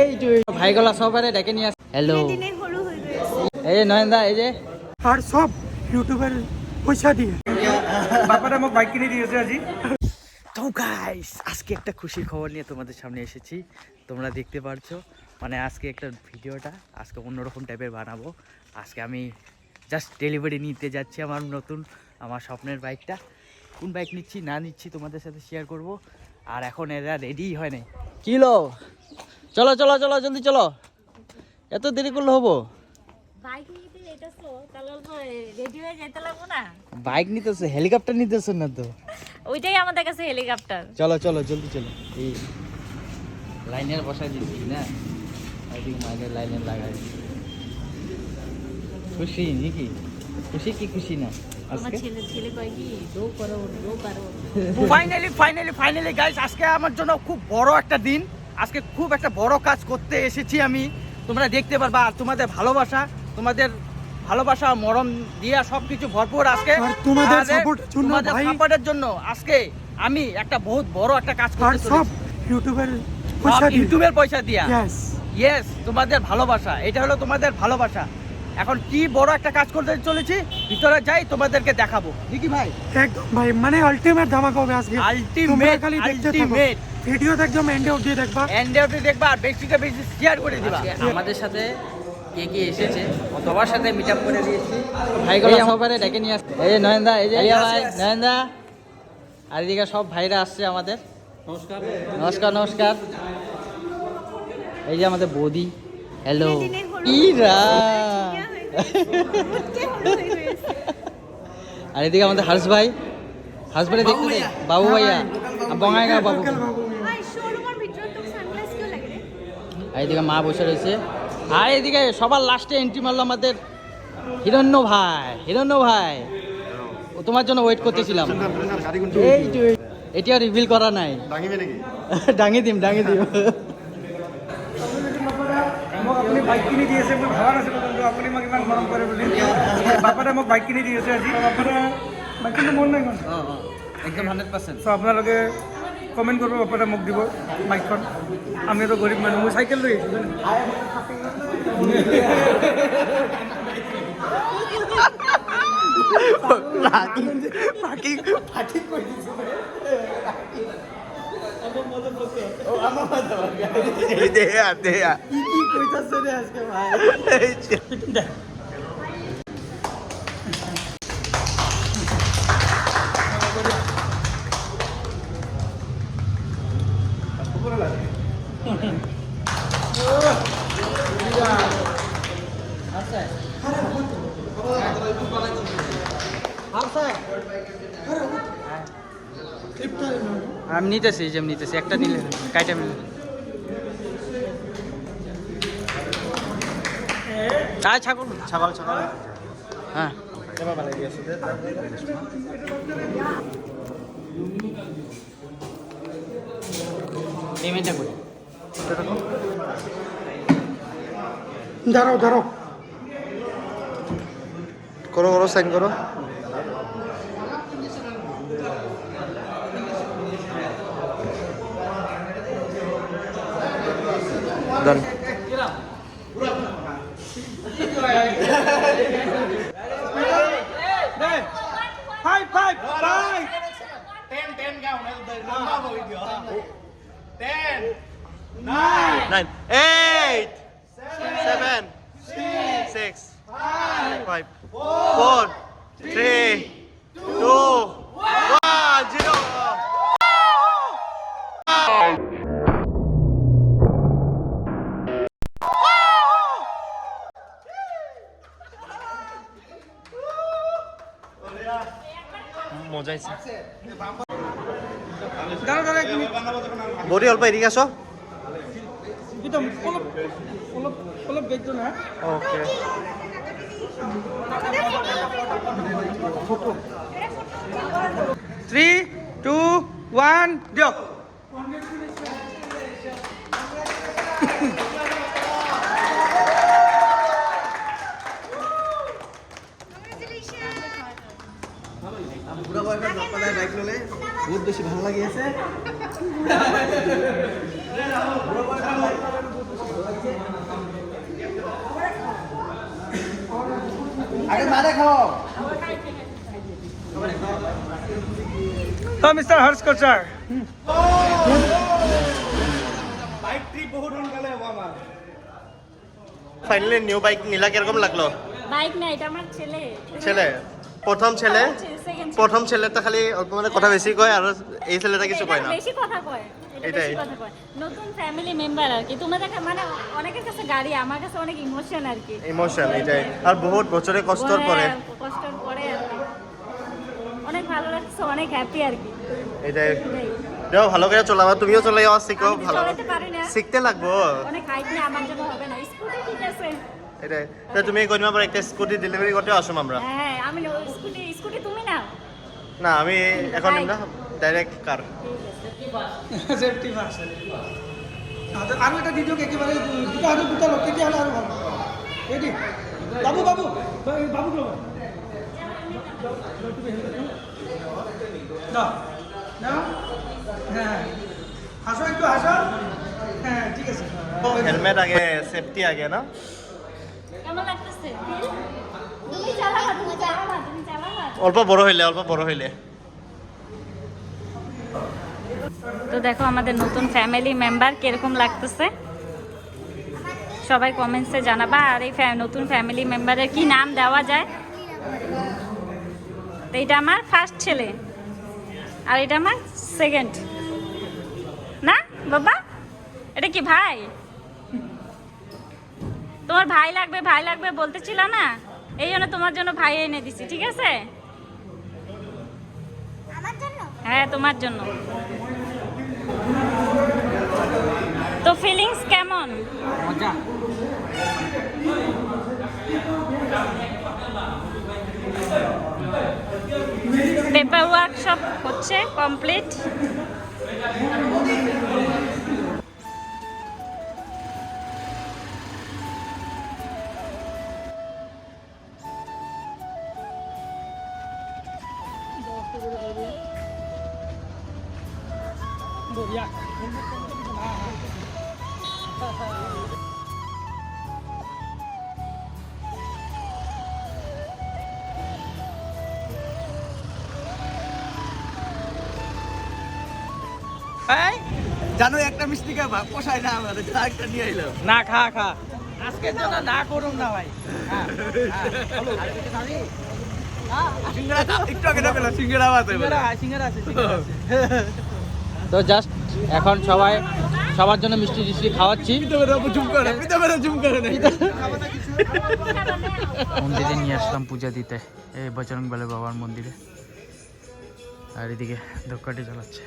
এই যে ভাইগলা সবারে ডেকে নিয়ে আস। হ্যালো দিনে সৰু হৈ গৈ আছে। এই নয়নদা এই যে। আর সব ইউটিউবের পয়সা দিয়ে। বাপাটা মোক বাইক কিনে দিয়েছে আজি। তো গাইস আজকে একটা খুশির খবর নিয়ে তোমাদের সামনে এসেছি। তোমরা দেখতে পারছ। মানে আজকে একটা ভিডিওটা আজকে অন্যরকম টাইপের বানাবো। আজকে আমি জাস্ট ডেলিভারি নিতে যাচ্ছি আমার নতুন আমার স্বপ্নের বাইকটা। কোন বাইক নিচ্ছি না নিচ্ছি তোমাদের সাথে শেয়ার করব। আর এখন এরা রেডি হয় নাই। কিলো চলো চলো চলো জলদি চলো। এত দেরি করলে হব? বাইক নিতে যেতেছো তাহলে অল্প রেডি হয়ে যেতে লাগবো না? বাইক নিতেছো হেলিকপ্টার নিতেছো না তো। ওইটাই আমাদের কাছে হেলিকপ্টার। চলো চলো জলদি চলো। এই লাইনের বসাই দিচ্ছি না? মাইনের লাইনের লাগাই খুশি নাকি? খুশি কি খুশি না? আজকে? ছেলে ছেলে কয় কি দো করো দো করো। ফাইনালি ফাইনালি ফাইনালি গাইস আজকে আমার জন্য খুব বড় একটা দিন। আজকে খুব একটা বড় কাজ করতে এসেছি আমি। তোমরা দেখতে পারবা আর তোমাদের ভালোবাসা তোমাদের ভালোবাসা মরম দিয়া সব কিছু ভরপুর আজকে। তোমাদের। সাপোর্টের জন্য আজকে আমি একটা বহুত বড় একটা কাজ করতে সব ইউটিউবের পয়সা দিয়ে। ইউটিউবের পয়সা দিয়া। ইয়েস তোমাদের ভালোবাসা এটা হলো তোমাদের ভালোবাসা। এখন কি বড় একটা কাজ করতে চলেছি ভিতরে যাই তোমাদেরকে দেখাবো। ঠিকই ভাই? একদম ভাই মানে আলটিমেট ধামাকা হবে আজকে। Ultimate, তোমরা ভিডিওতে একদম এন্ডে অবধি দেখবা। এন্ডে অব্দি দেখবা আর বেশিটা বেশি শেয়ার করে দিবা। আমাদের সাথে কে কে এসেছে? সবার সাথে মিট আপ করে দিয়েছি। ভাইগুলো সবারে ডেকে নিয়ে আসছে এই নয়নদা এই যে আলিয়া ভাই নয়নদা। আর এদিকে সব ভাইরা আসছে আমাদের। নমস্কার। নমস্কার নমস্কার। এই যে আমাদের বৌদি। হ্যালো ইরা। আর এদিকে আমাদের হর্ষ ভাই। হর্ষ ভাই দেখতে বাবু ভাইয়া। আর বঙ্গাইগাঁও বাবু। আর এদিকে মা বসে রয়েছে। আর এদিকে সবার লাস্টে এন্ট্রি মারলো আমাদের হিরণ্য ভাই। হিরণ্য ভাই ও তোমার জন্য ওয়েট করতেছিলাম। এই এটিও রিভিল করা নাই। ডাঙি দিম ডাঙি দিম। মোক আপুনি বাইক কিনি দি আছে মই ভবা নাছিলোঁ কিন্তু আপুনি মোক ইমান মৰম কৰে বুলি বাপাটা মোক বাইক কিনি দি আছে। আজি বাইক মন নাই একদম পার্সেন্ট চ' আপোনালোকে কমেণ্ট কৰিব বাপাটা মোক দিব বাইকখন আমিতো গৰীব মানুহ মই চাইকেল লৈ আহিছোঁ। আমি নিতেছি যে আমি নিতেছি একটা নিলে কাইটা মিলে। আয় ছাগল। ছাগল ছাগল। হ্যাঁ। পেমেন্টটা করি দাঁড়াও দাঁড়াও। করো করো সাইন করো Done. Five five five Nine, eight, seven, six, Five, four, three, two, one, zero. Body অল্প এদিকে আসো। কিন্তু অলপ অলপ অলপ বেগটো না ওকে থ্ৰী টু ওৱান দিয়ক বাইক ললে বহুত বেশি ভালো লাগিয়েছে আগে মারে খাও। তো mister Harsh Kochar. Finally new bike নিলা কীরকম লাগল? বাইক না এটা আমার ছেলে। ছেলে? প্রথম ছেলে? প্রথম ছেলেটা খালি অল্প মানে কথা বেশি কয় আর এই ছেলেটা কিছু কয় না? বেশি কথা কয়। এটাই। নতুন ফ্যামিলি মেম্বার আর কি। তোমাদের মানে অনেকের কাছে গাড়ি আমার কাছে অনেক ইমোশন আর কি। ইমোশন এটাই। আর বহুত বছরে কষ্টর পরে। কষ্টর পরে অনেক ভালো লাগছে অনেক হ্যাপি আর কি। এটাই। যাও ভালো করে চলাবা। তুমিও চলে যাওয়া শিখো ভালো। না। শিখতে লাগবো। অনেক হাইট না আমার জন্য হবে না। স্কুটি ঠিক আছে। এটাই। তা তুমি কদিন পর একটা স্কুটি ডেলিভারি করতে আসুম আমরা। হ্যাঁ আমি স্কুটি স্কুটি তুমি নাও। না আমি এখন না। ডাইরেক্ট কার ঠিক আছে সেফটি ফার্স্ট আরও একটা দিদিও একেবারে দুটো আরও দুটো লোক কেটে হলে আরও ভালো। রেডি বাবু বাবু বাবু গুলো দাও। হ্যাঁ হাসো একটু হাসো হ্যাঁ ঠিক আছে। হেলমেট আগে সেফটি আগে না? কেমন লাগতেছে? তুমি চালাবা তুমি চালাবা তুমি চালাবা। অল্প বড় হইলে অল্প বড় হইলে। তো দেখো আমাদের নতুন ফ্যামিলি মেম্বার কীরকম লাগতেছে? সবাই কমেন্টসে জানাবা আর এই নতুন ফ্যামিলি মেম্বারের কি নাম দেওয়া যায়? তো এটা আমার ফার্স্ট ছেলে আর এটা আমার সেকেন্ড না, বাবা? এটা কি ভাই? তোমার ভাই লাগবে ভাই লাগবে বলতেছিল না? এই জন্য তোমার জন্য ভাই এনে দিছি, ঠিক আছে? হ্যাঁ তোমার জন্য। তো ফিলিংস কেমন? মজা। পেপার ওয়ার্ক সব হচ্ছে কমপ্লিট জানো একটা মিষ্টি খাবা পোষায় না আমাদের একটা নিয়ে এলাম না খা খা। আজকে জন্য না করুন না ভাই। হ্যাঁ, হ্যাঁ, সিঙ্গারা একটু আগে দেখো সিঙ্গারা আছে। তো জাস্ট এখন সবাই সবার জন্য মিষ্টি টিষ্টি খাওয়াচ্ছি। মন্দিরে নিয়ে আসলাম পূজা দিতে। এই বজরং বলে বাবার মন্দিরে। আর এদিকে ধোকাটি জ্বালাচ্ছে।